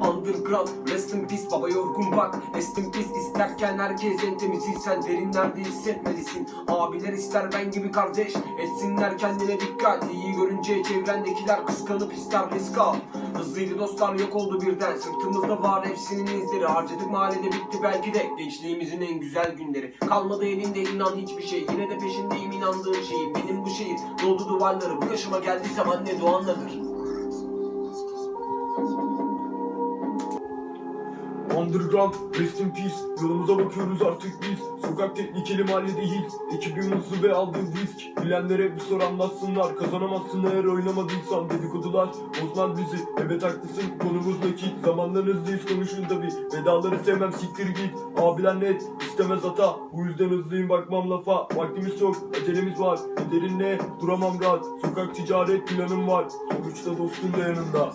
Underground Rest in peace baba yorgun bak. Rest in peace isterken herkes en temizi Sen derinlerde hissetmelisin. Abiler ister ben gibi kardeş. Etsinler kendine dikkat. İyi görünce çevrendekiler kıskanıp ister risk al. Hızlıydı dostlar yok oldu birden. Sırtımızda var hepsinin izleri. Harcadık mahallede bitti belki de. Gençliğimizin en güzel günleri. Kalmadı elinde inan hiçbir şey. Yine de peşindeyim inandığım şeyin Benim bu şehir doldu duvarları. Bu yaşıma geldiysem anne doğanladır Underground, rest in peace. Yolumuza bakıyoruz artık biz. Sokak tehlikeli mahalledeyiz. Ekibim hızlı ve aldığı risk. Bilenlere bir sor anlatsınlar. Kazanamazsın eğer oynamadıysan. Dedikodular bozmaz bizi. Evet haklısın konumuz nakit. Zamandan hızlıyız konuşun tabi. Vedaları sevmem siktir git. Abiler net istemez hata. Bu yüzden hızlıyım bakmam lafa. Vaktimiz çok, acelemiz var. Ederin ne? Duramam rahat. Sokak ticaret planım var. Sonuçta dostum da yanında.